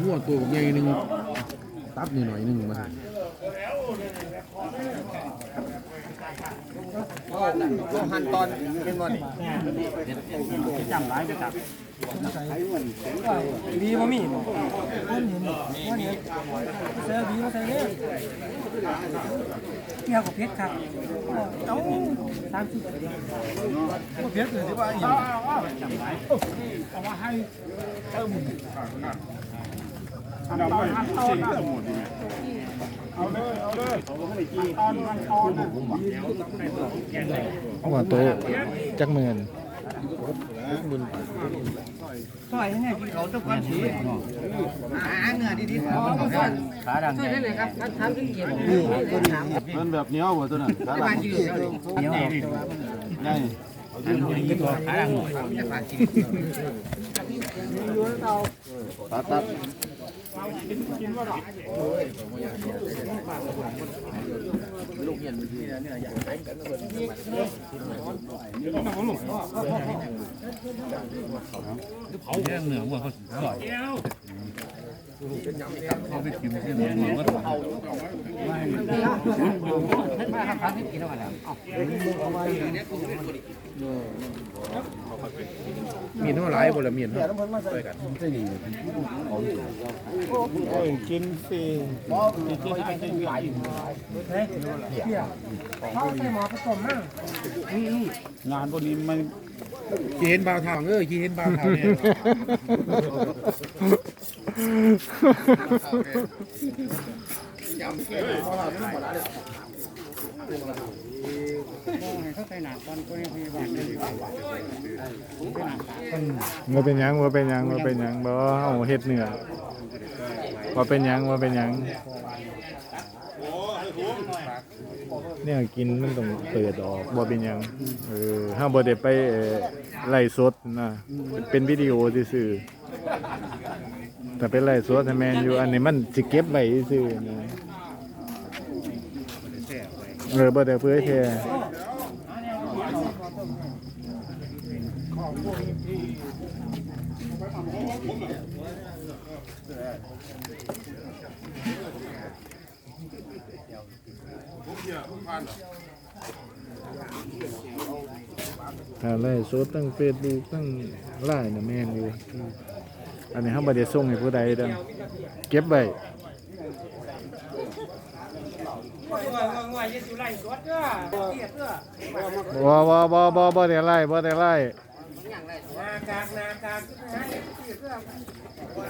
หัวตัวใหญ่หนึ่งตับหน่อยหนึ่งมา หั่นตอนเป็นวันจำร้ายไปจับวีบ่มีบ่วันเห็นวันเห็นเสื้อวีมาใส่เลยเกี่ยวกับเพชรครับเอ้าสามสิบเพี้ยนเลยที่ว่าอย่างเอามาให้เติม เอาไปสี่ทั้งหมดนี่เอาเลยเอาเลยตอนมันตอนนะหัวโตจักหมื่นซอยให้แน่กินเขาทุกวันสีหาเนื้อดีๆขาดังช่วยได้เลยครับท่านทำถึงเกียรติมันแบบเหนียวบ่ตัวนั้นขาหลังเดี๋ยวใหญ่ขาดังตัดตัด เขาแค่เหนือว่าเขาอร่อยเขาไปกินที่เหนือว่ามาทำทำที่กินแล้วกันแล้ว มีเท่าไหร่บ่ละมีเท่าโอ้ยกินฟรีเขาใส่หมอผสมมั่งงานพวกนี้มันขี้เห็นบ่าวทางเอ้ยขี้เห็นบ่าวทางเนี่ยเขาใส่หนักตอนคนพยาบาลว่าเป็นหยังว่าเป็นหยังว่าเป็นหยังบ่เอาเฮ็ดเหนือว่าเป็นหยังว่าเป็นหยังเนี่ยกินมันต้องเปิดออกบ่เป็นหยังเออห้าบ่ได้ไปเอ่อไล่สดนะเป็นวิดีโอซื่อๆแต่เป็นไล่สดให้แม่นอยู่อันนี้มันสิเก็บไว้ซื่อๆนะ เออบ่ได้เผยแพร่ถ้าไล่โซตั้งเฟซบุ๊กตั้งไลน์น่ะแม่นอยู่อันนี้เฮาบ่ได้ส่งให้ผู้ใดเด้อเก็บไว้ ง่ายๆยิ่งไล่สดเด้อเกียดเด้อ บ่บ่บ่บ่บ่ได้ไล่บ่ได้ไล่